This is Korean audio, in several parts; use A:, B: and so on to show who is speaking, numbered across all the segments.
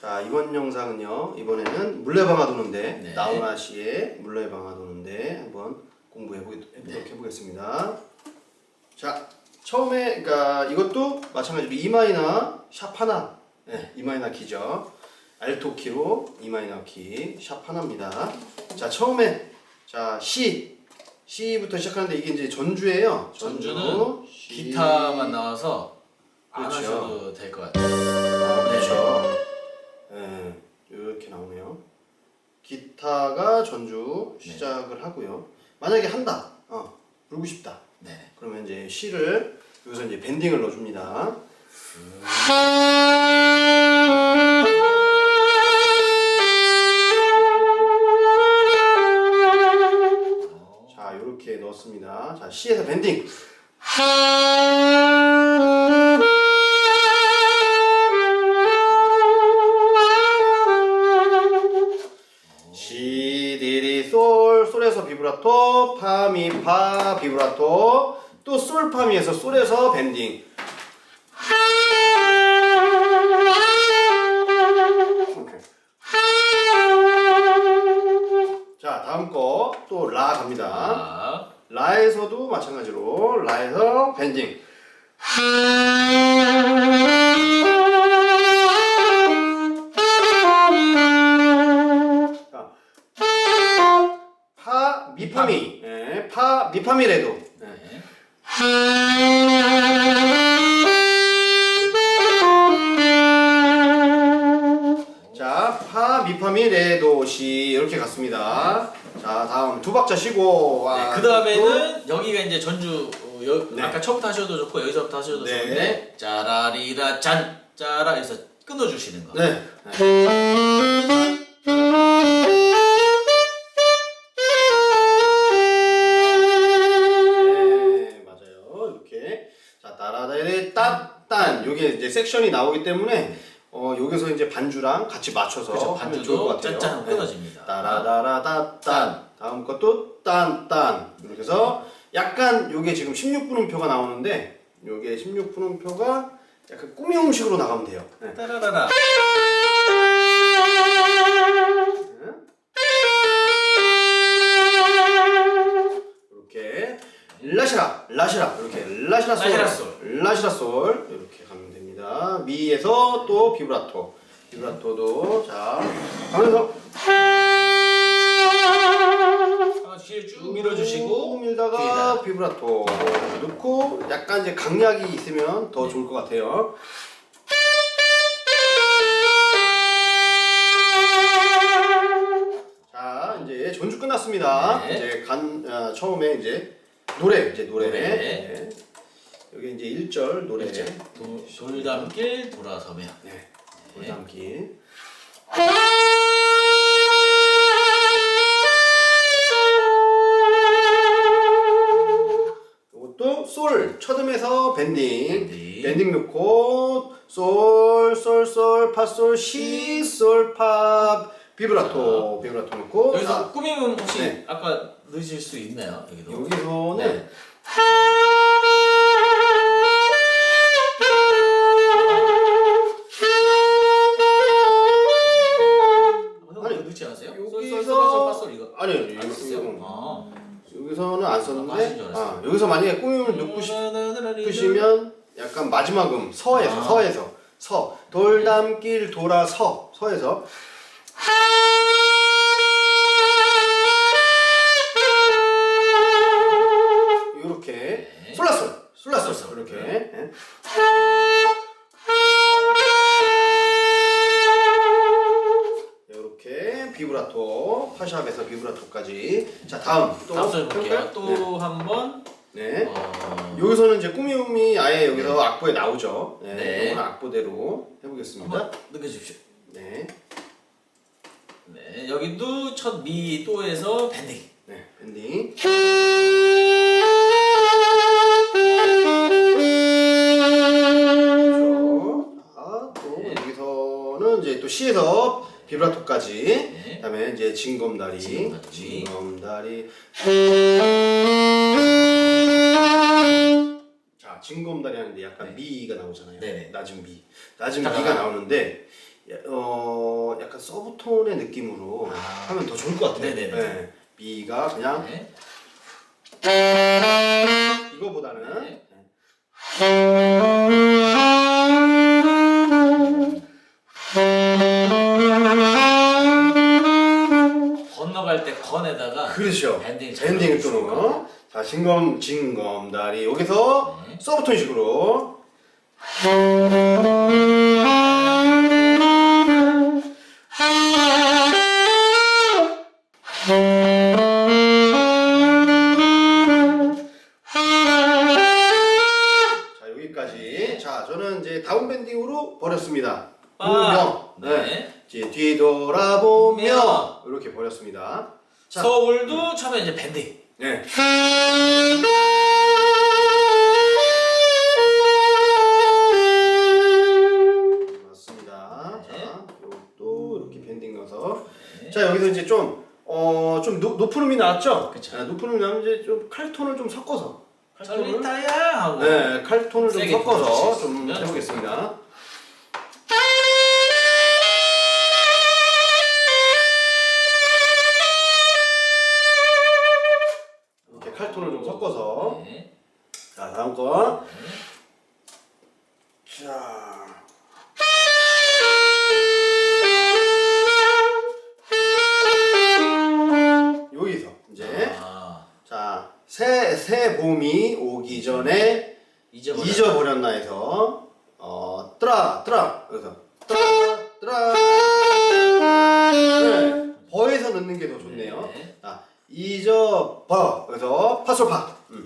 A: 자 이번 영상은요 이번에는 물레방아 도는데
B: 네.
A: 나훈아 씨의 물레방아 도는데 한번 공부해 보도록
B: 네.
A: 해보겠습니다. 자 처음에 그러니까 이것도 마찬가지로 E 마이너 샵 하나 네, E 마이너 키죠. 알토 키로 E 마이너 키샵 하나입니다. 자 처음에 자 C C부터 시작하는데 이게 이제 전주예요.
B: 전주는
A: C.
B: 기타만 나와서 안
A: 그렇죠.
B: 하셔도 될 것 같아요.
A: 아, 그렇죠. 네, 이렇게 나오네요. 기타가 전주 시작을 하고요. 만약에 한다, 어, 부르고 싶다.
B: 네.
A: 그러면 이제 C를 여기서 이제 밴딩을 넣어줍니다. 자, 이렇게 넣었습니다. 자, C에서 밴딩. 파, 미, 파, 비브라토, 또 솔, 파, 미에서 솔에서 밴딩. 오케이. 자, 다음 거 또 라 갑니다.
B: 아,
A: 라에서도 마찬가지로 라에서 밴딩. 예, 파 미파미래도. 예.
B: 네.
A: 자, 파 미파미 레도 시 이렇게 갔습니다. 자, 다음 두 박자 쉬고 와.
B: 네, 그 다음에는 여기가 이제 전주 어, 여,
A: 네.
B: 아까 처음부터 하셔도 좋고 여기서부터 하셔도
A: 네.
B: 좋은데 짜라리라 짠 짜라 해서 끊어주시는 거.
A: 네. 네, 이제 섹션이 나오기 때문에 어, 여기서 이제 반주랑 같이 맞춰서
B: 그렇죠.
A: 하면 좋을 것
B: 반주도
A: 같아요.
B: 짠짠하고
A: 네.
B: 끊어집니다.
A: 따라다라 따딴. 다음 것도 딴딴. 이렇게 해서 약간 요게 지금 16분음표가 나오는데 요게 16분음표가 약간 꾸미 음식으로 나가면 돼요. 네.
B: 따라라라.
A: 비브라토 비브라토도 자
B: 한번 뒤에 쭉 밀어주시고
A: 밀다가. 비브라토 넣고 약간 이제 강약이 있으면 더 좋을 것 같아요 자 이제 전주 끝났습니다
B: 네.
A: 이제 간 아, 처음에 이제 노래 이제 노래,
B: 노래.
A: 네. 여기 이제 1절 노래
B: 도- 돌담길 돌아서면
A: 네. 돌담길 이것도 솔 첫음에서 밴딩
B: 밴딩.
A: 밴딩 넣고 솔 솔 솔 파솔 시솔파 비브라토 비브라토 넣고
B: 여기서
A: 자,
B: 꾸미면 혹시
A: 네.
B: 아까 넣으실 수 있나요? 여기도.
A: 여기서는
B: 네.
A: 여기서 만약에 꾸밈을 넣고 싶으시면 약간 마지막 음 서에서
B: 아.
A: 서에서 서 돌담길 돌아서 서에서 이렇게
B: 네.
A: 솔라솔 솔라솔
B: 솔라솔.
A: 이렇게
B: 네.
A: 예. 이렇게 비브라토 파샵에서 비브라토까지 자 다음 또
B: 다음 절 볼게요. 또한 번.
A: 네. 네.
B: 어,
A: 여기서는 이제 꾸미움이 아예 여기서 악보에 나오죠. 네.
B: 네.
A: 이거는 악보대로 해보겠습니다.
B: 한번 넘겨주십시오.
A: 네.
B: 네, 여기도 첫미 또에서 밴딩.
A: 네. 밴딩. 그렇죠. 자, 또
B: 네.
A: 여기서는 이제 또 C에서 비브라토까지.
B: 네.
A: 그다음에 이제 징검다리.
B: 징검다리.
A: 징검다리. 자, 징검다리 하는데 약간
B: 네.
A: 미가 나오잖아요.
B: 네네.
A: 낮은 미. 낮은. 미가 나오는데 어 약간 서브톤의 느낌으로
B: 아.
A: 하면 더 좋을 것 같아요.
B: 네네네.
A: 네. 미가 그냥
B: 네.
A: 이거보다는
B: 네. 건너갈 때 건에다가
A: 그렇죠.
B: 밴딩 잘
A: 밴딩을
B: 넣어주시고.
A: 또는 자 진검 진검 다리 여기서
B: 네.
A: 서브톤 식으로 자 여기까지 자 저는 이제 다운 밴딩으로 버렸습니다.
B: 빠. 네.
A: 네. 이제 뒤돌아보며
B: 며.
A: 이렇게 버렸습니다. 자
B: 서울도 처음에 이제 밴딩.
A: 네. 맞습니다.
B: 네.
A: 자, 이것도 이렇게 밴딩 넣어서.
B: 네.
A: 자, 여기서 이제 좀, 어, 좀 높, 높은 음이 나왔죠?
B: 그쵸.
A: 네, 높은 음이 나오면 이제 좀 칼톤을 좀 섞어서. 칼톤을.
B: 하고.
A: 네, 칼톤을 좀
B: 세게
A: 섞어서 좀
B: 있으면
A: 자, 새, 새 봄이 오기 전에
B: 잊어버려.
A: 잊어버렸나 해서 어, 뜨라, 뜨라. 그래서 뜨라, 뜨라. 네, 버에서 넣는 게 더 좋네요.
B: 네.
A: 자, 잊어버. 그래서 파솔파. 음.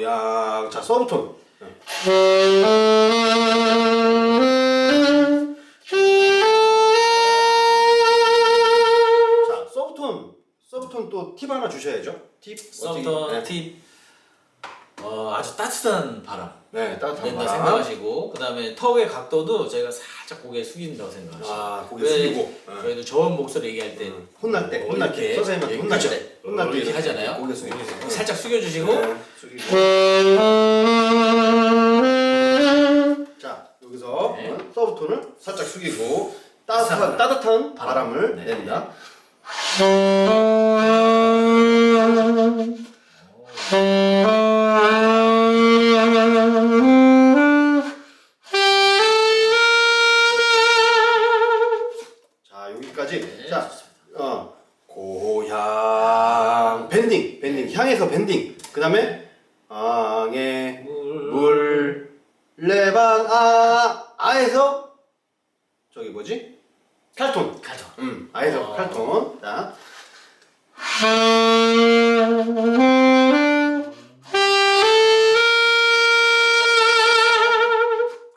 B: 고양.
A: 자 서브톤. 자 서브톤. 서브톤 또 팁 하나 주셔야죠. 팁. 어떻게- 네.
B: 팁. 어, 아주 따뜻한 바람.
A: 네 따뜻한
B: 된다
A: 바람.
B: 생각하시고 그다음에 턱의 각도도 저희가 살짝 고개 숙인다고 생각하시고
A: 아 고개
B: 왜
A: 숙이고. 네.
B: 저희도 저음 목소리 얘기할 때
A: 음, 혼날 때,
B: 어,
A: 혼날 때,
B: 이렇게,
A: 선생님한테 혼날
B: 그렇죠.
A: 때, 혼날 때
B: 이렇게 하잖아요.
A: 고개 숙이고.
B: 살짝 숙여주시고
A: 네, 숙이고. 자 여기서
B: 네.
A: 어, 서브 톤을 살짝 숙이고 따뜻한
B: 바람.
A: 따뜻한
B: 바람.
A: 바람을
B: 네.
A: 낸다. 여기까지.
B: 네,
A: 자
B: 좋습니다.
A: 어, 고향 밴딩 밴딩 향에서 밴딩 그 다음에 앙에 물 레방 아 아에서 저기 뭐지 칼톤
B: 가져.
A: 음 아에서
B: 어.
A: 칼톤 자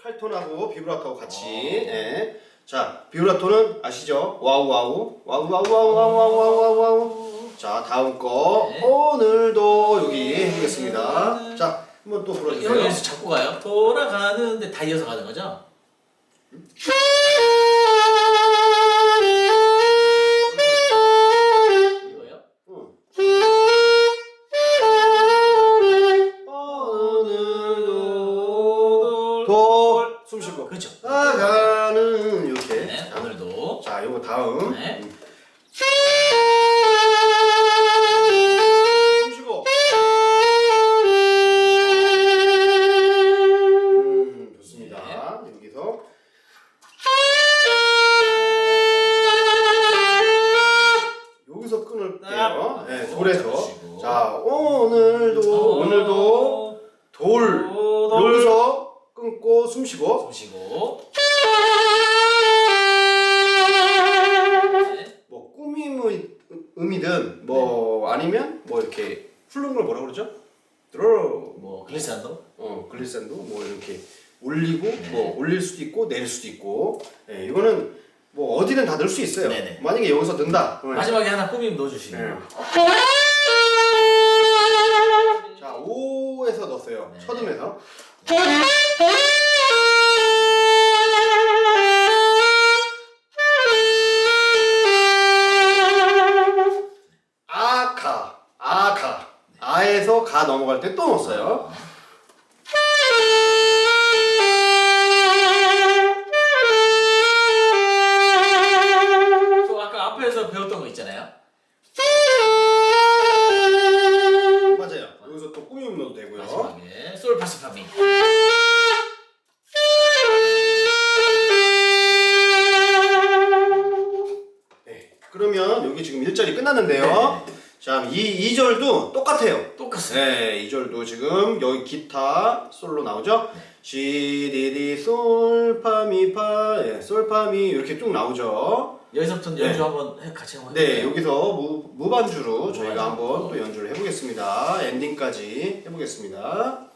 A: 칼톤하고 비브라토하고 같이
B: 어.
A: 예. 자 비브라토는 아시죠? 와우 와우. 와우 와우 와우 와우 와우 와우 와우 자 다음 거.
B: 네.
A: 오늘도 여기 해보겠습니다. 자 한번
B: 또형
A: 불러주세요.
B: 여기서 잡고 가요. 돌아가는데 다 이어서 가는 거죠?
A: 다음
B: 네.
A: 뭐라 그러죠? 들어
B: 뭐 글리산도
A: 어 글리샌도 뭐 이렇게 올리고
B: 네.
A: 뭐 올릴 수도 있고 내릴 수도 있고 예, 이거는 뭐 어디든 다 넣을 수 있어요.
B: 네네.
A: 만약에 여기서 넣는다. 그러면
B: 마지막에 하나 꾸밈 넣어주시고.
A: 네. 자 5에서 넣었어요.
B: 네.
A: 첫 음에서 넘어갈 때 또 넣었어요.
B: 또 아까 앞에서 배웠던 거 있잖아요.
A: 맞아요. 여기서 또 꾸밈 넣어도 되고요.
B: 마지막에 솔 파스 파미.
A: 네. 그러면 여기 지금 1절이 끝났는데요. 자, 이 2절도 똑같아요.
B: 똑같아요.
A: 네, 2절도 지금 여기 기타 솔로 나오죠? 시, 디, 디, 솔, 파, 미, 파, 예, 솔, 파, 미 이렇게 쭉 나오죠?
B: 여기서부터
A: 네.
B: 연주 한번 해, 같이 한번
A: 네,
B: 해볼까요?
A: 여기서 무, 무반주로 저희가. 한번 또 연주를 해보겠습니다. 엔딩까지 해보겠습니다.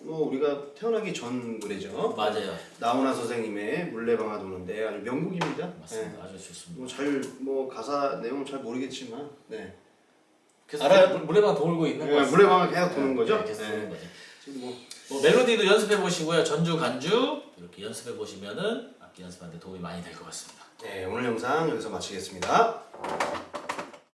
A: 뭐, 뭐 우리가 태어나기 전 노래죠.
B: 맞아요.
A: 나훈아 선생님의 물레방아 도는데 아주 명곡입니다.
B: 맞습니다. 아주 좋습니다.
A: 뭐잘뭐 가사 내용 잘 모르겠지만 네.
B: 그래서
A: 알아요?
B: 물- 물레방 돌고 있는
A: 네,
B: 거 같습니다.
A: 물레방아 계속 도는 거죠?
B: 네, 계속
A: 네.
B: 도는 거죠.
A: 지금 뭐
B: 뭐 멜로디도 연습해 보시고요. 전주 간주 이렇게 연습해 보시면은 악기 연습하는데 도움이 많이 될 것 같습니다.
A: 네, 오늘 영상 여기서 마치겠습니다.